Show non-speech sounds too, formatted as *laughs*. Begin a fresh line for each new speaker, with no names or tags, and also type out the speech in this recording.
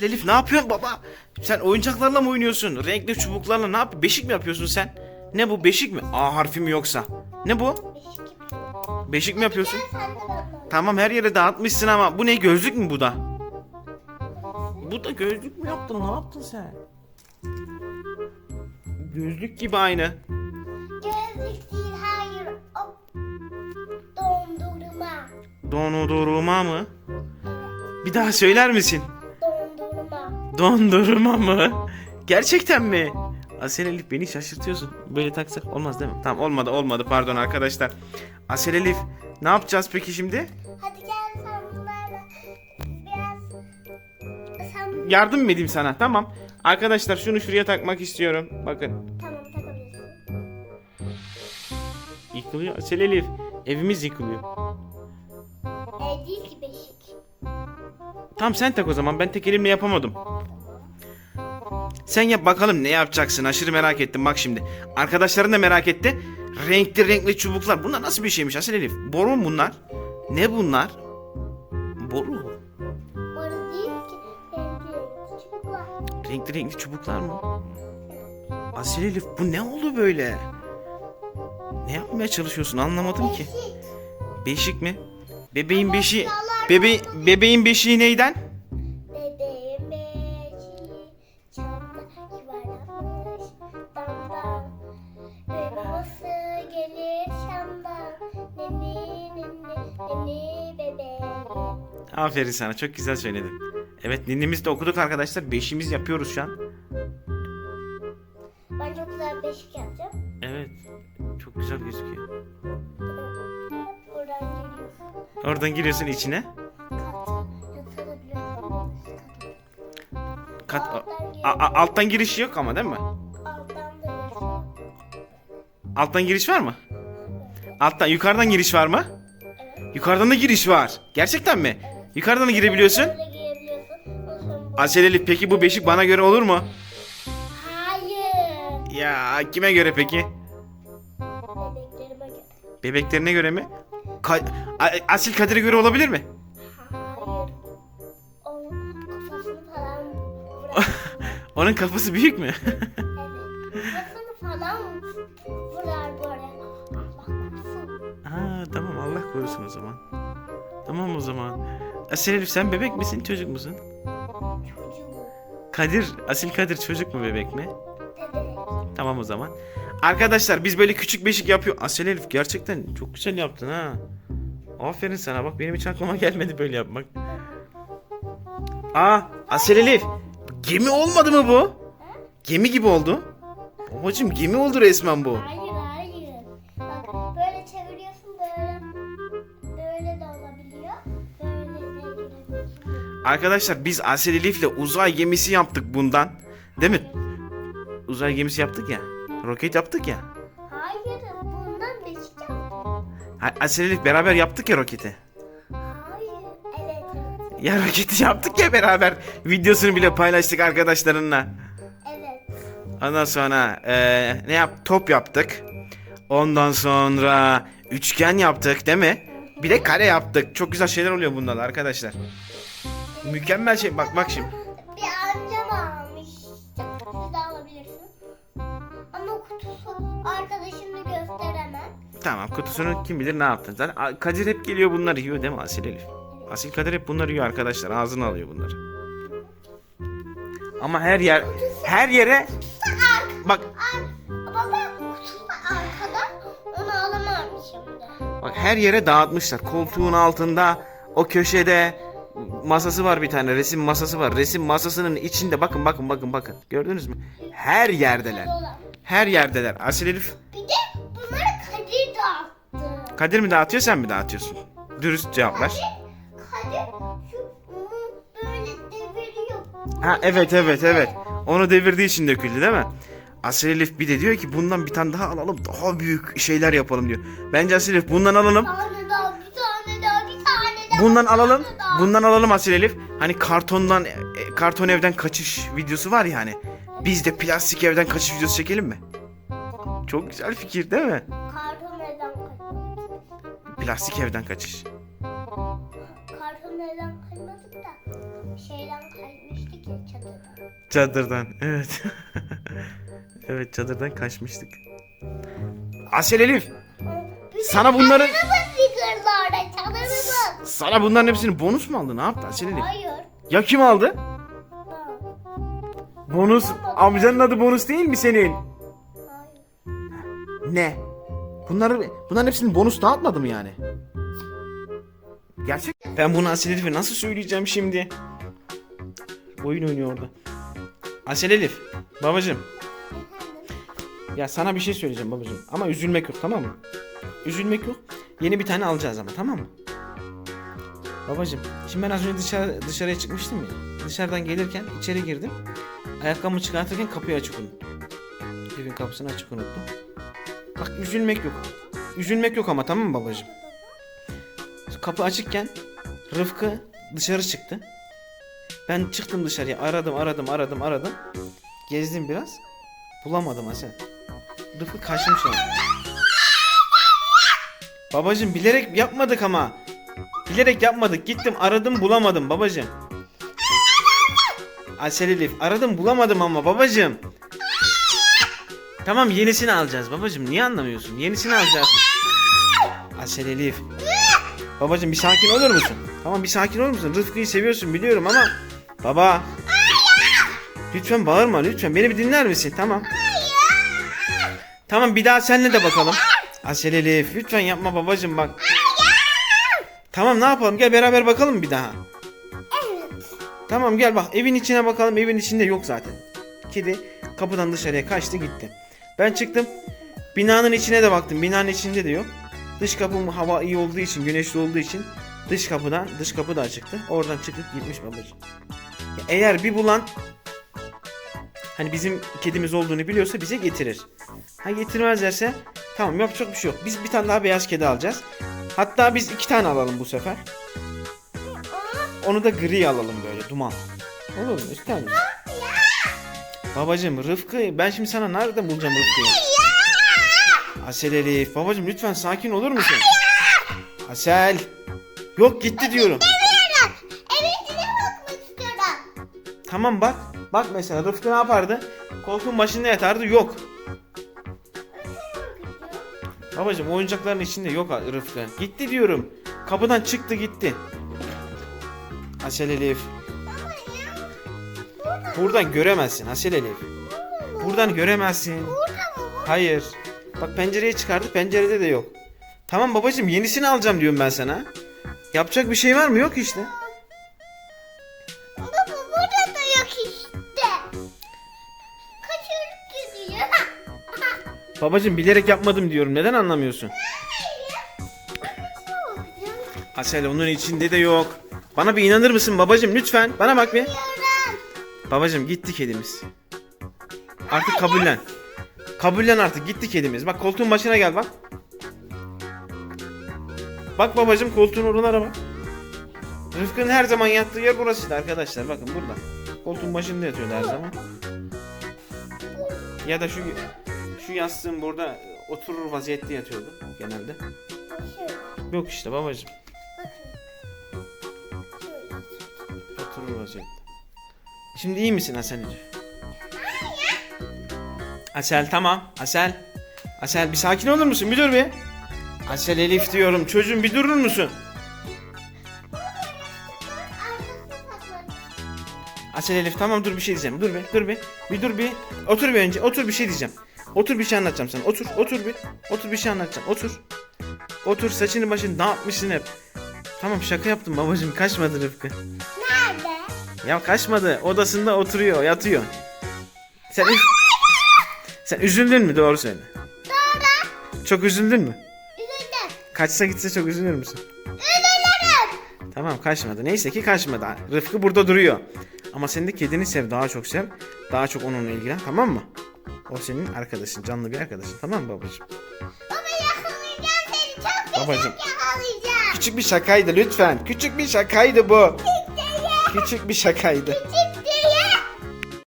Elif ne yapıyorsun baba? Sen oyuncaklarla mı oynuyorsun? Renkli çubuklarla ne yap? Beşik mi yapıyorsun sen? Ne bu beşik mi? A harfi mi yoksa? Ne bu? Beşik mi yapıyorsun? Tamam her yere dağıtmışsın ama bu ne gözlük mü bu da? Bu da gözlük mü yaptın? Ne yaptın sen? Gözlük gibi aynı.
Gözlük değil hayır. O dondurma.
Dondurma mı? Bir daha söyler misin?
Dondurma. *laughs*
Mı? Gerçekten mi? Asel beni şaşırtıyorsun. Böyle taksak olmaz değil mi? Tamam olmadı olmadı pardon arkadaşlar. Asel Elif ne yapacağız peki şimdi?
Hadi gel sen bunlarla biraz sen
Yardım mı edeyim sana? Tamam. Arkadaşlar şunu şuraya takmak istiyorum. Bakın
tamam takabilirsin.
yıkılıyor. Asel Elif evimiz yıkılıyor.
Ev değil ki beşik.
Tamam sen tak o zaman ben tek elimle yapamadım. Sen yap bakalım ne yapacaksın aşırı merak ettim bak şimdi. Arkadaşların da merak etti. Renkli renkli çubuklar. Bunlar nasıl bir şeymiş Asel Elif? Boru mu bunlar? Ne bunlar? Boru.
Orası değil ki. Renkli çubuklar.
Renkli renkli çubuklar mı? Asil Elif bu ne oldu böyle? Ne yapmaya çalışıyorsun anlamadım ki.
Beşik.
Mi? Bebeğin beşiği... Bebe bebeğin beşiği neyden?
Bebeğim beşiği çamda yuvarlanmış damdan Ve babası gelir şamdan Neni neni neni bebeğim
Aferin sana çok güzel söyledin. Evet ninimizi de okuduk arkadaşlar. Beşimiz yapıyoruz şu an.
Ben çok güzel beşik yapacağım.
Evet. Çok güzel gözüküyor. Oradan giriyorsun içine. A- alttan giriş yok ama değil mi?
Alttan da.
Alttan giriş var mı? Alttan yukarıdan giriş var mı? Yukarıdan da giriş var. Gerçekten mi? Yukarıdan da girebiliyorsun.
Böyle girebiliyorsun. Ondan sonra-
Asel Elif peki bu beşik bana göre olur mu?
Hayır.
Ya kime göre peki?
Bebeklerime göre.
Bebeklerine göre mi? Ka- A- Asil Kadir'e göre olabilir mi?
Hayır. Onun kafasını falan bırak. *laughs*
Onun kafası büyük mü?
evet. *laughs* Kafasını falan vurar böyle.
Ha tamam Allah korusun o zaman. Tamam o zaman. Asil Elif sen bebek misin çocuk musun?
Çocuğu.
Kadir, Asil Kadir çocuk mu bebek mi?
Bebek.
Tamam o zaman. Arkadaşlar biz böyle küçük beşik yapıyor. Asil Elif gerçekten çok güzel yaptın ha. Aferin sana bak benim hiç aklıma gelmedi böyle yapmak. Aa Asil Elif gemi olmadı mı bu? Gemi gibi oldu. Babacım gemi oldu resmen bu.
Hayır hayır. Bak böyle çeviriyorsun böyle. Böyle de olabiliyor. Böyle de girebiliyorsun.
Arkadaşlar biz Asil Elif'le uzay gemisi yaptık bundan. Değil mi? Uzay gemisi yaptık ya. Roket yaptık ya.
Hayır. Bundan beşik yaptım.
Ha, Asil Elif beraber yaptık ya roketi. Ya roketi yaptık ya beraber. Videosunu bile paylaştık arkadaşlarınla.
Evet.
Ondan sonra eee, ne yap? Top yaptık. Ondan sonra üçgen yaptık değil mi? Bir de kare yaptık. Çok güzel şeyler oluyor bundan arkadaşlar. Mükemmel şey. Bak bak şimdi.
Bir amcam almış. Siz de alabilirsin. Ama kutusu arkadaşımı gösteremem.
Tamam kutusunu kim bilir ne yaptın. Zaten Kadir hep geliyor bunları yiyor değil mi Asil Elif? Asil Kadir hep bunları yiyor arkadaşlar. Ağzına alıyor bunları. Ama her yer her yere bak
Baba kutusu arkada. Onu alamam şimdi.
Bak her yere dağıtmışlar. Koltuğun altında, o köşede masası var bir tane. Resim masası var. Resim masasının içinde bakın bakın bakın bakın. Gördünüz mü? Her yerdeler. Her yerdeler. Asil Elif
Bir de bunları Kadir dağıttı.
Kadir mi dağıtıyor sen mi dağıtıyorsun? Dürüst cevap Ha evet evet evet. Onu devirdiği için döküldü değil mi? Asil Elif bir de diyor ki bundan bir tane daha alalım. Daha büyük şeyler yapalım diyor. Bence Asil Elif bundan alalım.
Bir tane daha, bir tane daha, bir tane daha.
Bundan alalım.
daha.
Bundan alalım Asil Elif. Hani kartondan e, karton evden kaçış videosu var ya hani. Biz de plastik evden kaçış videosu çekelim mi? Çok güzel fikir değil mi?
Karton neden kaçmadık?
Plastik evden kaçış. Çadırdan. Evet. *laughs* evet çadırdan kaçmıştık. Asel Elif. Sana bunları-
Çadırımız yıkıldı orada çadırımız.
Sana bunların hepsini bonus mu aldı? Ne yaptı Asel Elif?
Hayır.
Ya kim aldı? Bonus. Amcanın adı bonus değil mi senin?
Hayır.
Ne? Bunları bunların hepsini bonus dağıtmadı mı yani? Gerçek. Ben bunu Asel Elif'e nasıl söyleyeceğim şimdi? Oyun oynuyor orada. Asel Elif. Babacım. Ya sana bir şey söyleyeceğim babacım. Ama üzülmek yok tamam mı? Üzülmek yok. Yeni bir tane alacağız ama tamam mı? Babacım. Şimdi ben az önce dışarı, dışarıya çıkmıştım ya. Dışarıdan gelirken içeri girdim. Ayakkabımı çıkartırken kapıyı açık unuttum. Evin kapısını açık unuttum. Bak üzülmek yok. Üzülmek yok ama tamam mı babacığım? Kapı açıkken Rıfkı dışarı çıktı. Ben çıktım dışarıya aradım aradım aradım aradım. Gezdim biraz. Bulamadım Hasan. Rıfkı kaçmış yani. Babacığım bilerek yapmadık ama. Bilerek yapmadık. Gittim aradım bulamadım babacığım. Asel aradım bulamadım ama babacığım. Tamam yenisini alacağız babacığım. Niye anlamıyorsun? Yenisini alacağız. Asel. Babacığım bir sakin olur musun? Tamam bir sakin olur musun? Rıfkı'yı seviyorsun biliyorum ama. Baba. Lütfen bağırma lütfen. Beni bir dinler misin? Tamam. Tamam bir daha seninle de bakalım. Asel Elif lütfen yapma babacığım bak. Tamam ne yapalım gel beraber bakalım bir daha. Tamam gel bak evin içine bakalım evin içinde yok zaten. Kedi kapıdan dışarıya kaçtı gitti. Ben çıktım binanın içine de baktım binanın içinde de yok. Dış kapım hava iyi olduğu için güneşli olduğu için dış kapıdan dış kapı da açıktı. Oradan çıkıp gitmiş babacığım. Eğer bir bulan hani bizim kedimiz olduğunu biliyorsa bize getirir. Ha getirmezlerse tamam yapacak bir şey yok. Biz bir tane daha beyaz kedi alacağız. Hatta biz iki tane alalım bu sefer. Onu da gri alalım böyle duman. Olur mu? İster misin? Babacım Rıfkı ben şimdi sana nerede bulacağım Rıfkı'yı? Asel Elif babacım lütfen sakin olur musun? Asel. Yok gitti diyorum.
Demiyorum. Evin içine bakmak istiyorum.
Tamam bak. Bak mesela Rıfkı ne yapardı? Koltuğun başında yatardı yok. Babacım oyuncakların içinde yok Rıfkı. Gitti diyorum. Kapıdan çıktı gitti. Asel Elif. Buradan göremezsin Asel Elif. Buradan göremezsin. Hayır. Bak pencereye çıkardı pencerede de yok. Tamam babacım yenisini alacağım diyorum ben sana. Yapacak bir şey var mı? Yok işte.
Baba burada da yok işte. Kaçırıp gidiyor. *laughs*
Babacım bilerek yapmadım diyorum. Neden anlamıyorsun? Asel onun içinde de yok. Bana bir inanır mısın babacım lütfen? Bana bak bir. Babacım gitti kedimiz. Artık kabullen. Kabullen artık gitti kedimiz. Bak koltuğun başına gel bak. Bak babacım koltuğun oralara bak. Rıfkı'nın her zaman yattığı yer burasıydı arkadaşlar. Bakın burada. Koltuğun başında yatıyordu her zaman. Ya da şu şu yastığın burada oturur vaziyette yatıyordu genelde. Yok işte babacım. Oturur vaziyette. Şimdi iyi misin Asel'ciğim? Asel tamam. Asel. Asel bir sakin olur musun? Bir dur bir. Asel Elif diyorum. Çocuğum bir durur musun? Asel Elif tamam dur bir şey diyeceğim. Dur bir dur bir. Bir dur bir. Otur bir önce. Otur bir şey diyeceğim. Otur bir şey anlatacağım sana. Otur otur bir. Otur bir şey anlatacağım. Otur. Otur saçını başını ne yapmışsın hep. Tamam şaka yaptım babacığım kaçmadı Rıfkı.
Nerede?
Ya kaçmadı. Odasında oturuyor, yatıyor. Sen Sen üzüldün mü? Doğru söyle.
Doğru.
Çok üzüldün mü?
Üzüldüm.
Kaçsa gitse çok üzülür müsün?
Üzülürüm.
Tamam kaçmadı. Neyse ki kaçmadı. Rıfkı burada duruyor. Ama sen de kedini sev. Daha çok sev. Daha çok onunla ilgilen. Tamam mı? O senin arkadaşın. Canlı bir arkadaşın. Tamam mı babacığım?
Baba yakalayacağım seni. Çok
Babacığım.
yakalayacağım.
Küçük bir şakaydı lütfen. Küçük bir şakaydı bu.
Küçük.
Küçük bir şakaydı.
Küçük